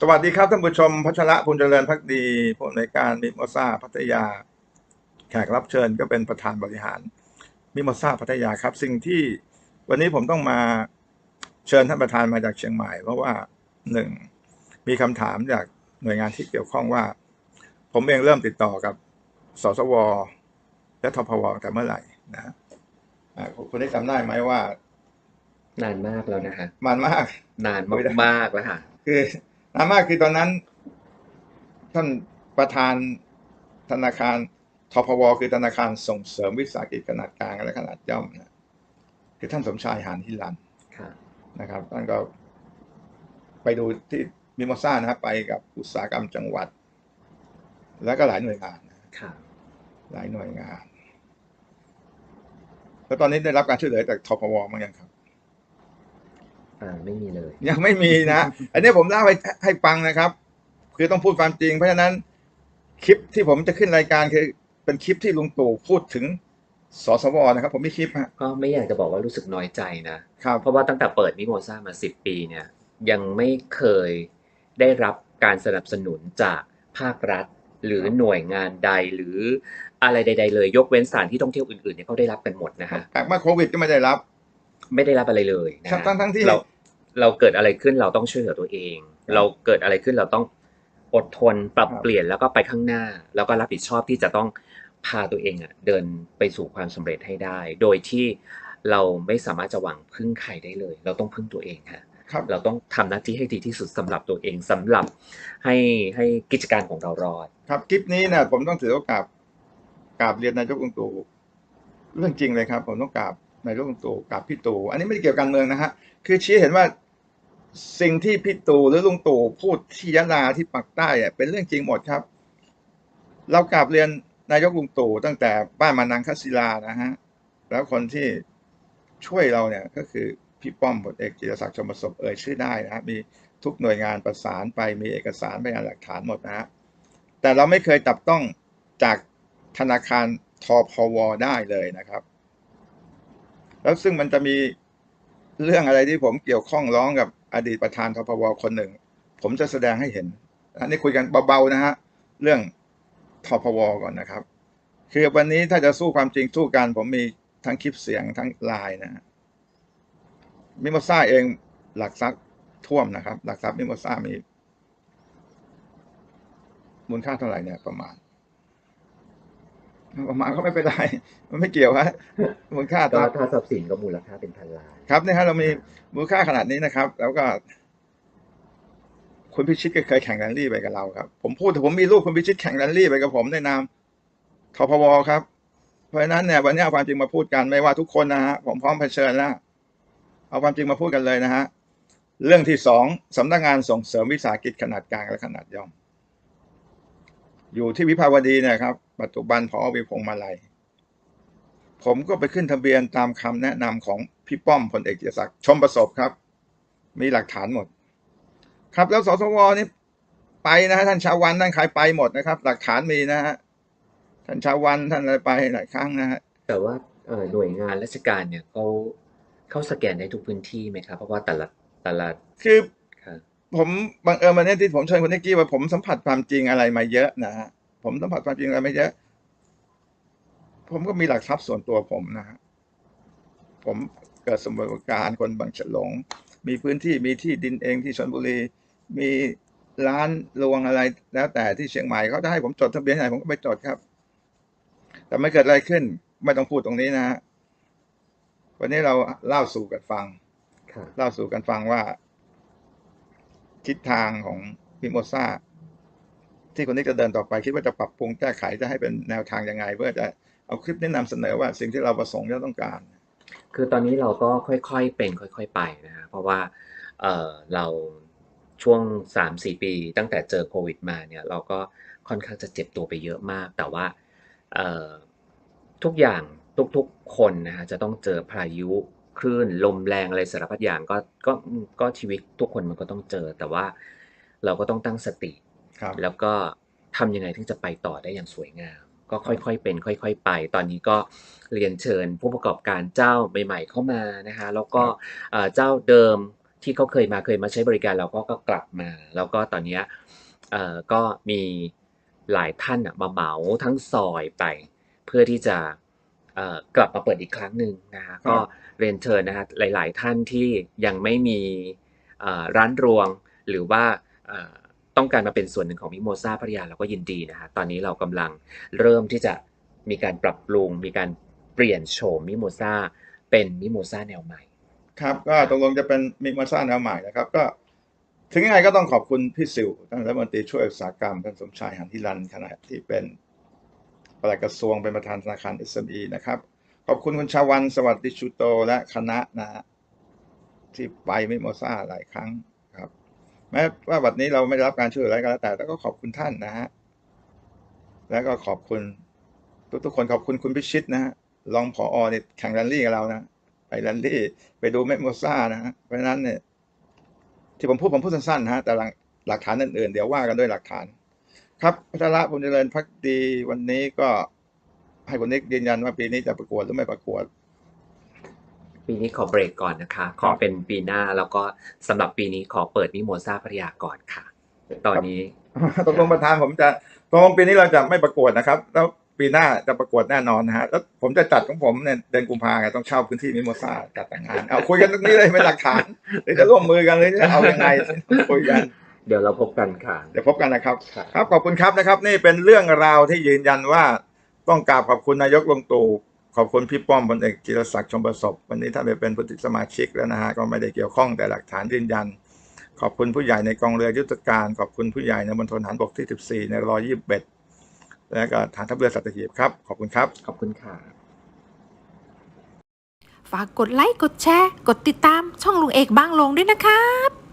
สวัสดีครับท่านผู้ชมพัชระพุนเจริญพักดีผู้อำนวยการมิโมซาพัทยา แขกรับเชิญก็เป็นประธานบริหารมิโมซาพัทยาครับ สิ่งที่วันนี้ผมต้องมาเชิญท่านประธานมาจากเชียงใหม่ เพราะว่าหนึ่งมีคำถามจากหน่วยงานที่เกี่ยวข้องว่า ผมเองเริ่มติดต่อกับสสว และทพวแต่เมื่อไหร่นะอ่าคุณได้จำได้ไหมว่า นานมากแล้วนะฮะมันมาก นานมากๆแล้วค่ะคือ นานมากคือตอนนั้น ท่านประธานธนาคารทพวคือธนาคารส่งเสริมวิสาหกิจขนาดกลางและขนาดย่อมนะคือท่านสมชายหานฮิรันค่ะนะครับท่านก็ไปดูที่มิโมซ่านะครับไปกับอุตสาหกรรมจังหวัด แล้วก็หลายหน่วยงานนะค่ะหลายหน่วยงานแล้วตอนนี้ได้รับการช่วยเหลือจากทพวมั้างยังครับ อ่าไม่มีเลย ยังไม่มีนะ อันนี้ผมเล่าให้ให้ฟังนะครับ คือต้องพูดความจริง เพราะฉะนั้นคลิปที่ผมจะขึ้นรายการคือเป็นคลิปที่ลุงตู่พูดถึงสสวนะครับ ผมมีคลิปฮะ ก็ไม่อยากจะบอกว่ารู้สึกน้อยใจนะ ครับ เพราะว่าตั้งแต่เปิดมิโมซ่ามาสิบปีเนี่ย ยังไม่เคยได้รับการสนับสนุนจากภาครัฐ หรือหน่วยงานใดหรืออะไรใด ๆ เลยยกเว้นสถานที่ท่องเที่ยวอื่นๆเนี่ยเขาได้รับกันหมดนะฮะจากมาโควิดก็ไม่ได้รับ ไม่ได้รับอะไรเลยนะทั้งฮะทั้งทั้งที่เรา เราเกิดอะไรขึ้นเราต้องช่วยเหลือตัวเอง เราเกิดอะไรขึ้นเราต้องอดทนปรับครับเปลี่ยนแล้วก็ไปข้างหน้า แล้วก็รับผิดชอบที่จะต้องพาตัวเองอะเดินไปสู่ความสำเร็จให้ได้ โดยที่เราไม่สามารถจะหวังพึ่งใครได้เลย เราต้องพึ่งตัวเองค่ะครับเราต้องทำหน้าที่ให้ดีที่สุดสำหรับตัวเองสำหรับให้ให้กิจการของเรารอด ครับคลิปนี้เนี่ยผมต้องถือโอกาสกราบเรียนนายกลุงตู่เรื่องจริงเลยครับ ผมต้องกราบนายกลุงตู่กราบพี่ตู่อันนี้ไม่ได้เกี่ยวกับการเมืองนะฮะคือชี้เห็นว่า สิ่งที่พี่ตู่หรือลุงตู่พูดที่ยะลาที่ปักใต้เป็นเรื่องจริงหมดครับ เรากราบเรียนนายกลุงตู่ตั้งแต่บ้านมานังคศิลานะฮะ แล้วคนที่ช่วยเราเนี่ยก็คือพี่ป้อมพลเอกจิรศักดิ์ชมประสบเอ่ยชื่อได้นะฮะมีทุกหน่วยงานประสานไปมีเอกสารพยานหลักฐานหมดนะฮะแต่เราไม่เคยจับต้องจากธนาคารทพวได้เลยนะครับ แล้วซึ่งมันจะมี เรื่องอะไรที่ผมเกี่ยวข้องร้องกับอดีตประธานทพวคนหนึ่ง ผมจะแสดงให้เห็นอันนี้คุยกันเบาๆนะฮะเรื่องทพวก่อนนะครับ คือวันนี้ถ้าจะสู้ความจริงสู้กัน ผมมีทั้งคลิปเสียงทั้งไลน์นะฮะมิโมซ่าเองหลักทรัพย์ท่วมนะครับ หลักทรัพย์มิโมซ่ามีมูลค่าเท่าไหร่เนี่ยประมาณ ประมาณก็ไม่เป็นไรมันไม่เกี่ยวฮะมูลค่าก็ครับถ้าทรัพย์สินก็มูลค่าเป็นพันล้านครับเนี่ยฮะเรามีมูลค่าขนาดนี้นะครับ แล้วก็ คุณพิชิตก็เคยแข่งแรลลี่ไปกับเราครับ ผมพูดแต่ผมมีลูกคุณพิชิตแข่งแรลลี่ไปกับผมในนามทพวครับ เพราะฉะนั้นเนี่ยวันนี้เอาความจริงมาพูดกันไม่ว่าทุกคนนะฮะผมพร้อมเผชิญแล้วเอาความจริงมาพูดกันเลยนะฮะเรื่องที่สองสำนักงานส่งเสริมวิสาหกิจขนาดกลางและขนาดย่อม อยู่ที่วิภาวดีเนี่ยครับ ปัจจุบันพอวิพงษ์มาลัย ผมก็ไปขึ้นทะเบียนตามคำแนะนำของพี่ป้อมพลเอกจิรศักดิ์ชมประสบครับ มีหลักฐานหมด ครับแล้วสสวนี่ไปนะฮะท่านชาววันท่านใครไปหมดนะครับ หลักฐานมีนะฮะท่านชาววันท่านอะไรไปหลายครั้งนะฮะแต่ว่าเอ่อหน่วยงานราชการเนี่ยเขาเขาสแกนได้ทุกพื้นที่ไหมครับ เพราะว่าแต่ละแต่ละคือครับผมบังเอิญวันนี้ที่ผมเชิญคุณนิกกี้ว่าผมสัมผัสความจริงอะไรมาเยอะนะฮะ ผมสัมผัสความจริงอะไรมาเยอะ ผมก็มีหลักทรัพย์ส่วนตัวผมนะฮะผมเกิดสมบูรณ์การคนบางฉลง มีพื้นที่มีที่ดินเองที่ชลบุรี มีร้านรวงอะไรแล้วแต่ที่เชียงใหม่เขาจะให้ผมจดทะเบียนไหนผมก็ไปจดครับ แต่ไม่เกิดอะไรขึ้น ไม่ต้องพูดตรงนี้นะฮะวันนี้เราเล่าสู่กันฟังค่ะเล่าสู่กันฟังว่าทิศทางของมิโมซา ที่คนนี้จะเดินต่อไปคิดว่าจะปรับปรุงแก้ไขจะให้เป็นแนวทางยังไง เพื่อจะเอาคลิปนี้นำเสนอว่าสิ่งที่เราประสงค์จะต้องการ คือตอนนี้เราก็ค่อยๆเป็นค่อย ๆไปนะฮะเพราะว่าเเราช่วงสามสี่ปี ตั้งแต่เจอโควิดมาเนี่ยเราก็ค่อนข้างจะเจ็บตัวไปเยอะมาก แต่ว่าทุกอย่างทุกๆคนนะฮะจะต้องเจอพายุคลื่นลมแรงอะไรสารพัดอย่างก็ก็ก็ชีวิตทุกคนมันก็ต้องเจอ แต่ว่าเราก็ต้องตั้งสติ แล้วก็ทำยังไงถึงจะไปต่อได้อย่างสวยงาม ก็ค่อยๆเป็น ค่อย ๆ ไป ตอนนี้ก็เรียนเชิญผู้ประกอบการเจ้าใหม่ ๆ เข้ามานะคะ แล้วก็เอ่อเจ้าเดิมที่เขาเคยมาเคยมาใช้บริการเราก็ก็กลับมา แล้วก็ตอนเนี้ยเอ่อก็มีหลายท่านอะมาเหมาทั้งซอยไป เพื่อที่จะเอ่อกลับมาเปิดอีกครั้งหนึ่งนะฮะก็เรียนเชิญนะฮะหลาย ๆ ท่านที่ยังไม่มีเอ่อร้านรวงหรือว่าเอ่อ ต้องการมาเป็นส่วนหนึ่งของมิโมซาพัทยาเราก็ยินดีนะฮะตอนนี้เรากำลังเริ่มที่จะมีการปรับปรุง มีการเปลี่ยนโฉมมิโมซาเป็นมิโมซาแนวใหม่ ครับก็ตกลงจะเป็นมิโมซ่าแนวใหม่นะครับก็ถึงยังไงก็ต้องขอบคุณพี่สิวท่านรัฐมนตรีช่วยอุตสาหกรรมท่านสมชายหันทิรันขณะที่เป็นปลัดกระทรวงเป็นประธานธนาคาร SME นะครับ ขอบคุณคุณชาวันสวัสดิชุโตและคณะนะที่ไปมิโมซ่าหลายครั้ง แม้ว่าวันนี้เราไม่ได้รับการช่วยเหลืออะไรก็แล้วแต่แต่ก็ขอบคุณท่านนะฮะแล้วก็ขอบคุณ ทุกๆคนขอบคุณคุณพิชิตนะฮะรองผอเนี่ยแข่งแรลลี่กับเรานะไปแรลลี่ ไปดูเมดโมซ่านะฮะเพราะฉะนั้นเนี่ยที่ผมพูดผมพูดสั้นๆนะฮะแต่หลักหลักฐานอื่นๆเดี๋ยวว่ากันด้วยหลักฐาน ครับพัชระบุญเจริญพักดีวันนี้ก็ให้คุณนิกยืนยันว่าปีนี้จะประกวดหรือไม่ประกวด ปีนี้ขอเบรกก่อนนะคะ ขอเป็นปีหน้าแล้วก็สำหรับปีนี้ขอเปิดมิโมซาพัทยาก่อนค่ะ ตอนนี้ตกลงประธานผมจะตกลงปีนี้เราจะไม่ประกวดนะครับ แล้วปีหน้าจะประกวดแน่นอนนะฮะแล้วผมจะจัดของผมเนี่ยเดือนกุมภาไงต้องเช่าพื้นที่มิโมซาจัดแต่งงานเอาคุยกันตรงนี้เลยเป็นหลักฐานหรือจะร่วมมือกันหรือจะเอายังไงคุยกันเดี๋ยวเราพบกันค่ะเดี๋ยวพบกันนะครับค่ะครับขอบคุณครับนะครับ นี่เป็นเรื่องราวที่ยืนยันว่าต้องกราบขอบคุณนายกลงตู่ ขอบคุณพี่ป้อมพลเอกจิรศักดิ์ชมประสบ วันนี้ท่านไปเป็นผู้สมาชิกแล้วนะฮะก็ไม่ได้เกี่ยวข้องแต่หลักฐานยืนยัน ขอบคุณผู้ใหญ่ในกองเรือยุทธการ ขอบคุณผู้ใหญ่ในมณฑลฐานบกที่ 14 ในรอ21และก็ฐานทัพเรือสัตหีบครับ ขอบคุณครับ ขอบคุณค่ะฝากกดไลค์กดแชร์ กดติดตามช่องลุงเอกบางลงด้วยนะครับ